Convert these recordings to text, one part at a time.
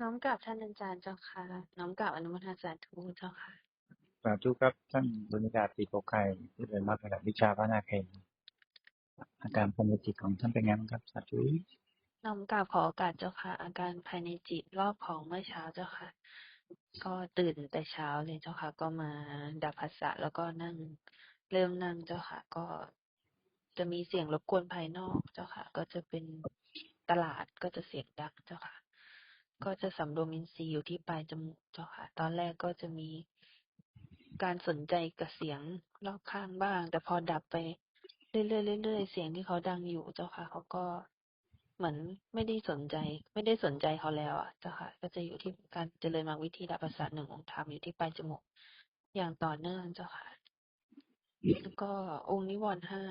น้อมกราบท่านอาจารย์เจ้าค่ะ น้อมกราบอนุโมทนาสาธุเจ้าค่ะสาธุครับท่านบุญญาติโปกไข่ผู้เรียนมาระดับวิชาพระนาเคงอาการภายในจิตของท่านเป็นไงบ้างครับสาธุน้อมกราบขอโอกาสเจ้าค่ะ อาการภายในจิตรอบของเมื่อเช้าเจ้าค่ะ ก็ตื่นแต่เช้าเลยเจ้าค่ะ ก็มาดับภาษะแล้วก็นั่งเริ่มนั่งเจ้าค่ะ ก็จะมีเสียงรบกวนภายนอกเจ้าค่ะ ก็จะเป็นตลาดก็จะเสียงดังเจ้าค่ะ ก็จะสำรวมอินทรีย์อยู่ที่ปลายจมูกเจ้าค่ะ ตอนแรกก็จะมีการสนใจกับเสียงรอบข้างบ้าง แต่พอดับไปเรื่อยๆเรื่อยๆเสียงที่เขาดังอยู่เจ้าค่ะ เขาก็เหมือนไม่ได้สนใจ ไม่ได้สนใจเขาแล้วอะเจ้าค่ะ ก็จะอยู่ที่การเจริญมรรควิธีดับประสาทหนึ่งองค์ธรรมอยู่ที่ปลายจมูกอย่างต่อเนื่องเจ้าค่ะแล้วก็องค์นิวรณ์ห้า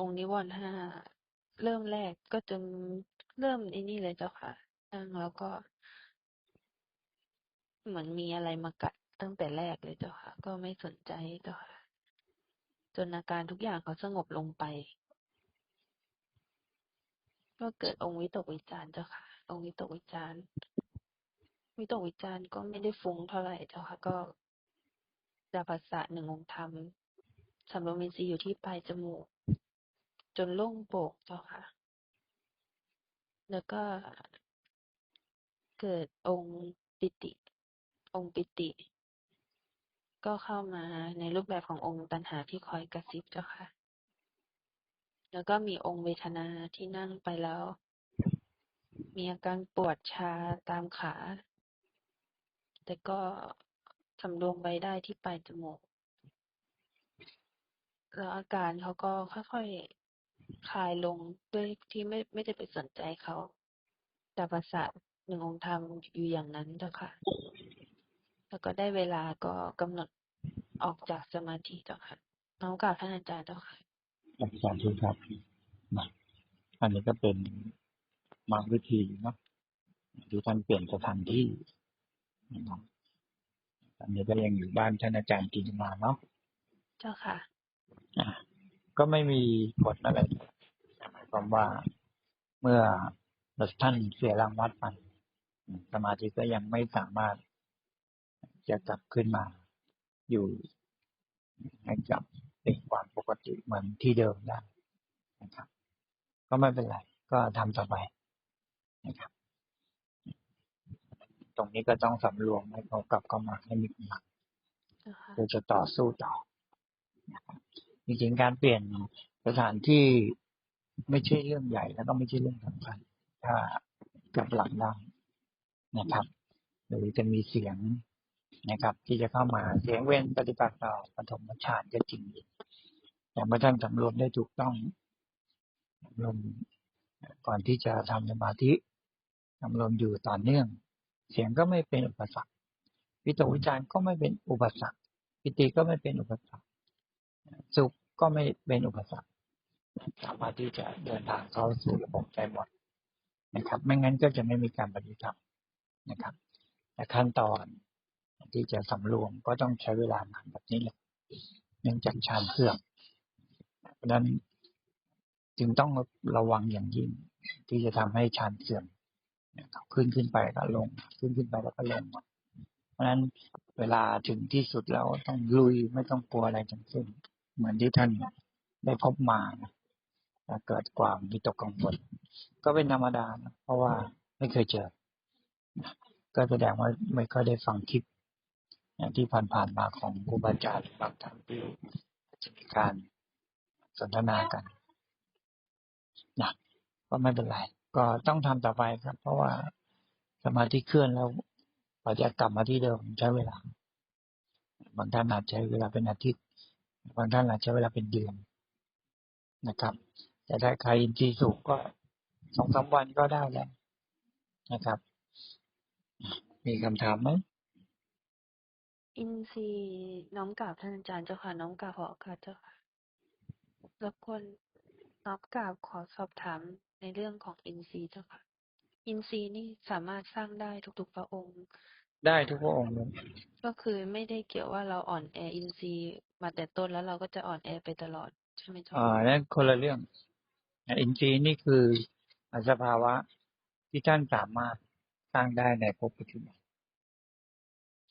องค์นิวรณ์ห้าเริ่มแรกก็จะเริ่มอนี่เลยเจ้าค่ะ นั่งแล้วก็ เหมือนมีอะไรมากัดตั้งแต่แรกเลยเจ้าค่ะ ก็ไม่สนใจเจ้าค่ะ จนอาการทุกอย่างเขาสงบลงไป ก็เกิดองค์วิตกวิจารณ์เจ้าค่ะ องค์วิตกวิจารณ์วิตกวิจารณ์ก็ไม่ได้ฟุ้งเท่าไหร่เจ้าค่ะ ก็ดาภาษะหนึ่งองค์ธรรมสำรวมอินทรีย์อยู่ที่ปลายจมูก จนโล่งโปร่งเจ้าค่ะ แล้วก็ เกิดองค์ปิติ องค์ปิติ ก็เข้ามาในรูปแบบขององค์ตัณหาที่คอยกระซิบเจ้าค่ะ แล้วก็มีองค์เวทนาที่นั่งไปแล้ว มีอาการปวดชาตามขา แต่ก็สำรวมไว้ได้ที่ปลายจมูก แล้วอาการเขาก็ค่อยๆคลายลงด้วยที่ไม่ไม่ได้ไปสนใจเขาแต่ประสาท หนึ่งองค์ธรรมอยู่อย่างนั้นเจ้าค่ะ แล้วก็ได้เวลาก็กำหนดออกจากสมาธิเจ้าค่ะ น้องกราบท่านอาจารย์เจ้าค่ะสาธุครับนะอันนี้ก็เป็นมรรควิธีเนาะที่ท่านเปลี่ยนสถานที่นะครับอันนี้ก็ยังอยู่บ้านท่านอาจารย์กินมาเนาะเจ้าค่ะอะก็ไม่มีกฎอะไรหมายความว่าเมื่อท่านเสียรางวัดไป สมาธิก็ยังไม่สามารถจะกลับขึ้นมาอยู่ให้กับเป็นความปกติเหมือนที่เดิมได้นะครับ ก็ไม่เป็นไร ก็ทำต่อไปนะครับ ตรงนี้ก็ต้องสำรวมให้เขากลับเข้ามาให้มีกำลังเจ้าค่ะเพื่อจะต่อสู้ต่อนะครับจริงๆการเปลี่ยนสถานที่ไม่ใช่เรื่องใหญ่แล้วก็ไม่ใช่เรื่องสำคัญถ้ากลับหลังได้ นะครับ หรือจะมีเสียงนะครับ ที่จะเข้ามาเสียงเว้นปฏิบัติต่อปฐมฌานก็จริงอยู่แต่เมื่อท่านสำรวมได้ถูกต้องสำรวมก่อนที่จะทำสมาธิสำรวมอยู่ต่อเนื่อง เสียงก็ไม่เป็นอุปสรรควิตกวิจารณ์ก็ไม่เป็นอุปสรรคปิติก็ไม่เป็นอุปสรรคสุขก็ไม่เป็นอุปสรรคสามารถที่จะเดินทางเข้าสู่ระบบใจหมดนะครับ ไม่งั้นก็จะไม่มีการปฏิบัติ นะครับแต่ขั้นตอนที่จะสำรวมก็ต้องใช้เวลานานแบบนี้แหละเนื่องจากฌานเสื่อมเพราะนั้นจึงต้องระวังอย่างยิ่ง ที่จะทำให้ฌานเสื่อมขึ้นขึ้นไปแล้วก็ลง ขึ้นขึ้นไปแล้วก็ลง เพราะฉะนั้นเวลาถึงที่สุดแล้วต้องลุยไม่ต้องกลัวอะไรทั้งสิ้นเหมือนที่ท่านได้พบมาเกิดความวิตกกังวลก็เป็นธรรมดาเพราะว่าไม่เคยเจอ ก็แสดงว่าไม่ค่อยได้ฟังคลิปที่ผ่านๆมาของครูบาอาจารย์บางท่านที่จะมีการสนทนากันนะก็ไม่เป็นไร ก็ต้องทำต่อไปครับ เพราะว่าสมาธิเคลื่อนแล้วพอจะกลับมาที่เดิมใช้เวลา บางท่านอาจใช้เวลาเป็นอาทิตย์ บางท่านอาจใช้เวลาเป็นเดือนนะครับ แต่ถ้าใครอินทรีย์สูงก็สองสามวันก็ได้แล้วนะครับ มีคำถามไหมอินทรีย์น้อมกราบท่านอาจารย์เจ้าค่ะน้อมกราบขอโอกาสเจ้าค่ะรบกวนน้อมกราบขอสอบถามในเรื่องของอินทรีย์เจ้าค่ะ อินทรีย์นี่สามารถสร้างได้ทุกๆพระองค์ ได้ทุกพระองค์เลยก็คือไม่ได้เกี่ยวว่าเราอ่อนแออินทรีย์มาแต่ต้นแล้วเราก็จะอ่อนแอไปตลอดใช่ไหมเจ้าอ่านั่นคนละเรื่องอินทรีย์นี่คือสภาวะที่ท่านสามารถ สร้างได้ในภพปัจจุบัน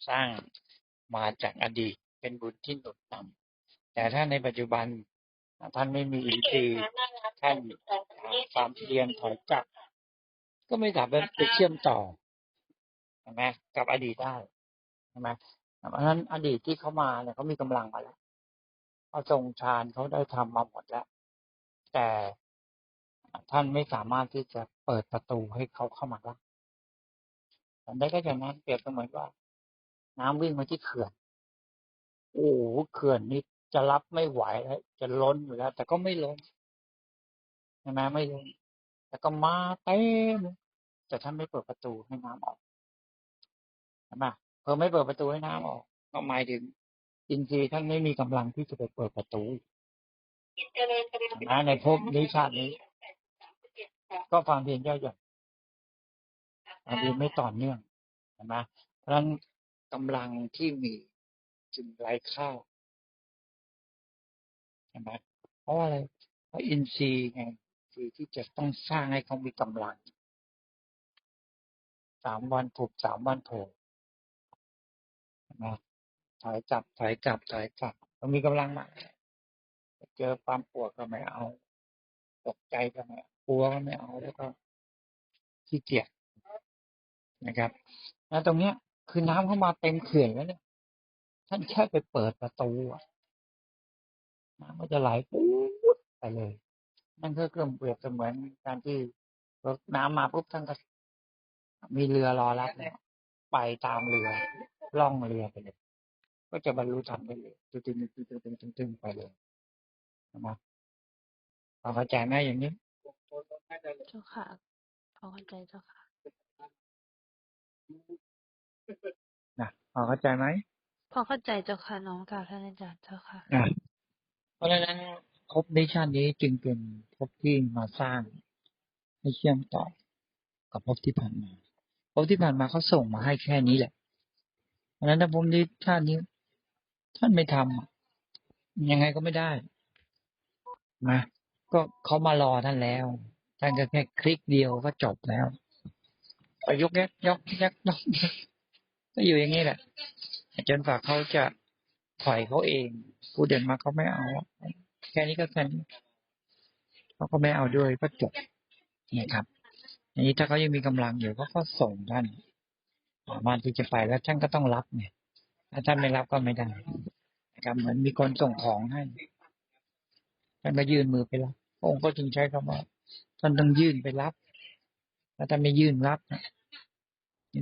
สร้างมาจากอดีตเป็นบุญที่หนุนนำแต่ถ้าในปัจจุบันท่านไม่มีอินทรีย์ท่านความเพียรถอยกลับ ก็ไม่สามารถไปเชื่อมต่อใช่ไหมกับอดีตได้ใช่ไหมเพราะฉะนั้นอดีตที่เขามาเนี่ยเขามีกำลังมาแล้วเขาทรงฌานเขาได้ทำมาหมดแล้ว แต่ท่านไม่สามารถที่จะเปิดประตูให้เขาเข้ามาได้ ผมได้ก็อย่างนั้นเปรียบเสมือนว่า น้ำวิ่งมาที่เขื่อน โอ้โหเขื่อนนี่จะรับไม่ไหวแล้วจะล้นอยู่แล้ว แต่ก็ไม่ล้นใช่ไหมไม่ล้นแต่ก็มาเต็มแต่ท่านไม่เปิดประตูให้น้ำออกใช่ไหมพอไม่เปิดประตูให้น้ำออกก็หมายถึงอินทรีย์ท่านไม่มีกำลังที่จะไปเปิดประตูนะในภพนี้ชาตินี้ ก็ความเพียรย่อ หย่อนความเพียรไม่ต่อเนื่องใช่ไหมเพราะฉะนั้นกำลังที่มีจึงไร้ค่าใช่ไหมเพราะอะไรเพราะอินทรีย์ไงคือที่จะต้องสร้างให้เขามีกำลังสามวันผุบสามวันโผล่ใช่ไหมถอยกลับถอยกลับถอยกลับมันมีกำลังมาเจอความปวดก็ไม่เอา ตกใจก็ไม่กลัวก็ไม่เอาแล้วก็ขี้เกียจ นะครับแล้วตรงเนี้ยคือน้ำเข้ามาเต็มเขื่อนแล้วเนี่ย ท่านแค่ไปเปิดประตูน้ำก็จะไหลปุ๊บไปเลย นั่นก็เครื่องเปรียบเสมือนการที่รถน้ำมาปุ๊บท่านก็มีเรือรอรับเนี่ยไปตามเรือล่องเรือไปเลย ก็จะบรรลุธรรมได้เลยตึ้งตึ้งตึ้งตึ้งตึงตึงไปเลยนะครับพอเข้าใจไหมอย่างนี้เจ้าค่ะพอเข้าใจเจ้าค่ะ นะพอเข้าใจไหมพอเข้าใจเจ้าค่ะน้องกล่าวท่านอาจารย์เจ้าค่ะอะเพราะฉะนั้นภพในชาตินี้จึงเป็นภพที่มาสร้างให้เชื่อมต่อกับภพที่ผ่านมาภพที่ผ่านมาเขาส่งมาให้แค่นี้แหละ เพราะฉะนั้นถ้าภพนี้ชาตินี้ ท่านไม่ทำอะยังไงก็ไม่ได้นะก็เขามารอท่านแล้วท่านก็แค่คลิกเดียวก็จบแล้วไป ยกแยกยกแยกยกกก็อยู่อย่างนี้แหละจนฝากเขาจะถอยเขาเองผู้เดินมาเขาไม่เอา แค่นี้ก็แค่นี้เขาก็ไม่เอาด้วยก็จบนะครับอันนี้ถ้าเขายังมีกำลังอยู่เขาก็ส่งท่านสามารถที่จะไปแล้วท่านก็ต้องรับเนี่ยถ้าท่านไม่รับก็ไม่ได้นะครับเหมือนมีคนส่งของให้ท่านก็ยื่นมือไปรับองค์ก็จึงใช้คำว่าท่านต้องยื่นไปรับถ้าท่านไม่ยื่นรับนะ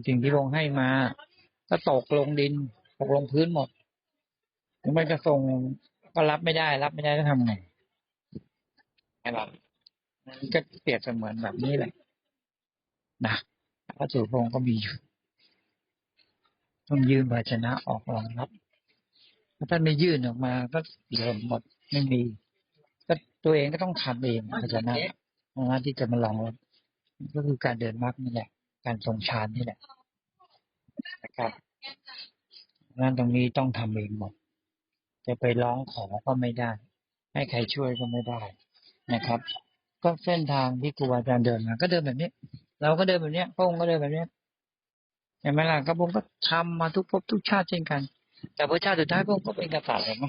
สิ่งที่พระองค์ให้มาก็ตกลงดินตกลงพื้นหมดถึงมันจะส่งก็รับไม่ได้ รับไม่ได้จะทำไงใช่ไหมมันก็เปรียบเสมือนแบบนี้แหละนะพระสุพระองค์ก็มีอยู่ต้องยื่นภาชนะออกรองรับถ้าท่านไม่ยื่นออกมาก็เริ่มหมดไม่มี ก็ตัวเองก็ต้องทำเองภาชนะนะที่จะมารองรับก็คือการเดินมรรคนี่แหละ การทรงฌานนี่แหละนะครับงานตรงนี้ต้องทำเองหมด จะไปร้องขอก็ไม่ได้ ให้ใครช่วยก็ไม่ได้นะครับ ก็เส้นทางที่ครูอาจารย์เดินมาก็เดินแบบนี้ เราก็เดินแบบนี้พระองค์ก็เดินแบบนี้เห็นไหมล่ะก็พระองค์ก็ทำมาทุกภพทุกชาติเช่นกัน แต่พระชาติสุดท้ายพระองค์ก็เป็นกษัตริย์เห็นไหม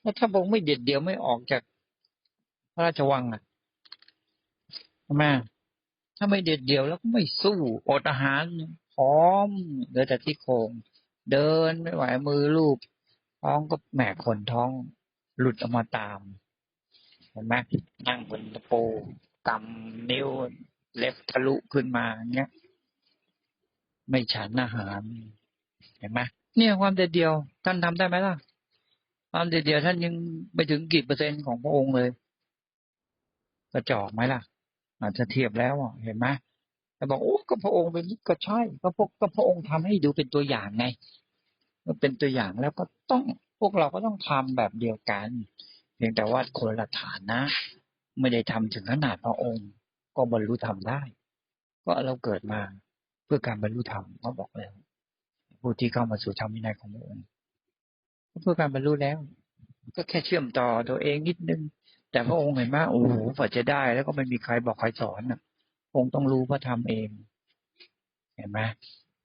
แล้วถ้าพระองค์ไม่เด็ดเดียวไม่ออกจากพระราชวังอะใช่ไหม ถ้าไม่เด็ดเดี่ยวแล้วก็ไม่สู้อดอาหารพร้อมเหลือแต่ที่โครงเดินไม่ไหวมือลูบท้องก็แหมขนท้อง หลุดออกมาตามเห็นไหมนั่งบนตะปูกำนิ้วเล็บทะลุขึ้นมาเงี้ย ไม่ฉันอาหาร เห็นไหมเนี่ยความเด็ดเดียว ท่านทำได้ไหมล่ะ ความเด็ดเดียวท่านยังไปถึงกี่เปอร์เซ็นต์ของพระองค์เลย กระจอกไหมล่ะ อาจจะเทียบแล้วเห็นไหมแต่บอกโอ้ก็พระองค์เป็นก็ใช่ก็พวกก็พระองค์ทำให้ดูเป็นตัวอย่างไงมันเป็นตัวอย่างแล้วก็ต้องพวกเราก็ต้องทำแบบเดียวกัน เพียงแต่ว่าคนละฐานนะ ไม่ได้ทำถึงขนาดพระองค์ ก็บรรลุธรรมได้ ก็เราเกิดมาเพื่อการบรรลุธรรมเขาบอกแล้วผู้ที่เข้ามาสู่ธรรมวินัยของพระองค์เพื่อการบรรลุแล้ว ก็แค่เชื่อมต่อตัวเองนิดนึง แต่พระองค์เห็นไหมโอ้โหกว่าจะได้ แล้วก็ไม่มีใครบอกใครสอนอะ องคงต้องรู้ว่าทำเอง เห็นไหม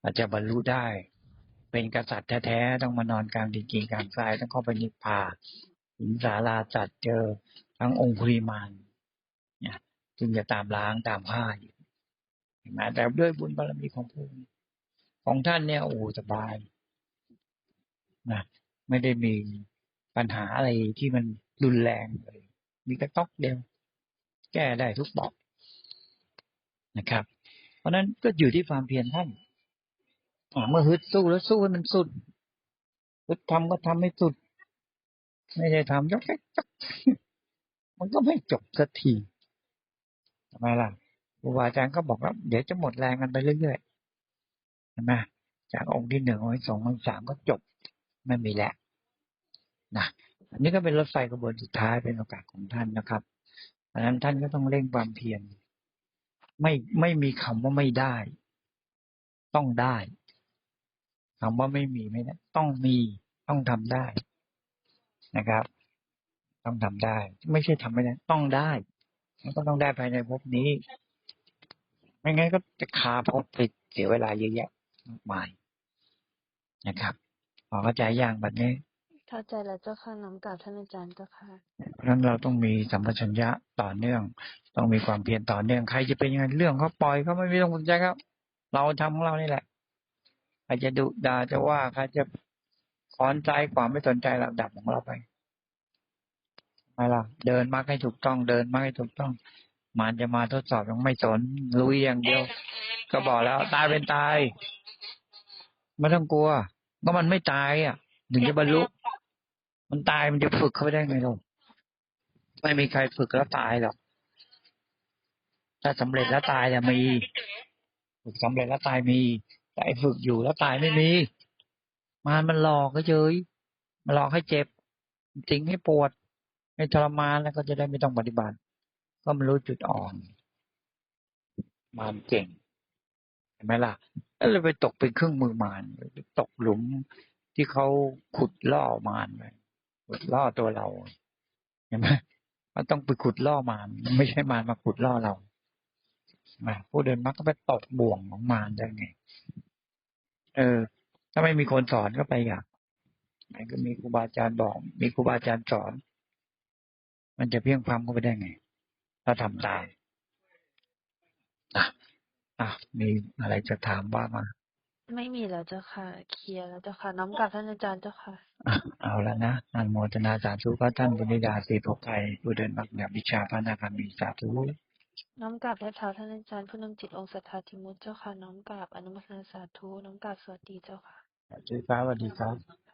อาจจะบรรลุได้ เป็นกษัตริย์แท้ๆต้องมานอนกลางดินกินกลางทรายต้องเข้าไปนิพพานหินสาราจัดเจอทั้งองคุริมานเนี่ยจึงจะตามล้างตามผ้าอยู่เห็นไหมแต่ด้วยบุญบารมีของพระองค์ของท่านเนี่ยโอ้สบายนะไม่ได้มีปัญหาอะไรที่มันรุนแรงเลย มีกระต๊อกเดียว แก้ได้ทุกบอกนะครับ เพราะนั้นก็อยู่ที่ความเพียรท่านเมื่อฮึดสู้แล้วสู้ให้มันสุดฮึดทำก็ทำให้สุด ไม่ได้ทำยกแค่กมันก็ไม่จบสักทีทำไมล่ะครูบาอาจารย์ก็บอกว่าเดี๋ยวจะหมดแรงกันไปเรื่อยๆใช่ไหมจากองค์ที่หนึ่งองค์ที่สององค์สามก็จบ ไม่มีแล้วนะ อันนี้ก็เป็นรถไฟขบวนสุดท้ายเป็นโอกาสของท่านนะครับดังนั้นท่านก็ต้องเร่งความเพียรไม่ไม่มีคำว่าไม่ได้ ต้องได้คำว่าไม่มีไม่ได้ต้องมีต้องทำได้นะครับ ต้องทำได้ ไม่ใช่ทำไม่ได้ต้องได้มันก็ต้องได้ภายในภพนี้ ไม่งั้นก็จะคาภพไปเสียเวลาเยอะแยะมากมายนะครับพอเข้าใจอย่างแบบนี้ เข้าใจแล้วเจ้าค่ะน้อมกราบท่านอาจารย์เจ้าค่ะเพราะฉะนั้นเราต้องมีสัมปชัญญะต่อเนื่อง ต้องมีความเพียรต่อเนื่องใครจะเป็นยังไงเรื่องเขาปล่อยเขาไม่ต้องสนใจครับ เราทำของเรานี่แหละใครจะดุด่าจะว่าใครจะคอนใจความไม่สนใจระดับของเราไปไม่ล่ะเดินมากให้ถูกต้องเดินมากให้ถูกต้องมันจะมาทดสอบยังไม่สนลุยอย่างเดียว ก็บอกแล้วตายเป็นตายไม่ต้องกลัวก็มันไม่ตายอะ ถึงจะบรรลุ มันตายมันจะฝึกเขาไปได้ไงลูกไม่มีใครฝึกแล้วตายหรอก ถ้าสำเร็จแล้วตายจะมี ฝึกสำเร็จแล้วตายมี แต่ไอ้ฝึกอยู่แล้วตายไม่มีมารมันหลอกก็เฉยมันหลอกให้เจ็บจริงให้ปวด ให้ทรมานแล้วก็จะได้ไม่ต้องปฏิบัติ ก็ไม่รู้จุดอ่อนมารเก่งเห็นไหมล่ะแล้วเลยไปตกเป็นเครื่องมือมารตกหลุมที่เขาขุดล่อมารไป ขุดล่อตัวเราเห็นไหมมันต้องไปขุดล่อมารไม่ใช่มารมาขุดล่อเรามาผู้เดินมักก็ไปตกบ่วงของมารได้ไง เออ ถ้าไม่มีคนสอนก็ไปอยากไหนก็มีครูบาอาจารย์บอก มีครูบาอาจารย์สอน มันจะเพียงพร้ำก็ไปได้ไงถ้าทำตามอะอะมีอะไรจะถามว่ามา ไม่มีแล้วเจ้าค่ะ เคลียร์แล้วเจ้าค่ะ น้อมกราบท่านอาจารย์เจ้าค่ะอะเอาแล้วนะอนุโมทนาสาธุพระท่านบุญดาสีภพไทยผู้เดินมักแบบวิชาพระนาคามีสาธุน้อมกราบแทบเท้าท่านอาจารย์ผู้นำจิตองค์สัทธาธิมุตเจ้าค่ะ น้อมกราบอนุโมทนาสาธุ น้อมกราบสวัสดีเจ้าค่ะสวัสดีครับสวัสดีครับ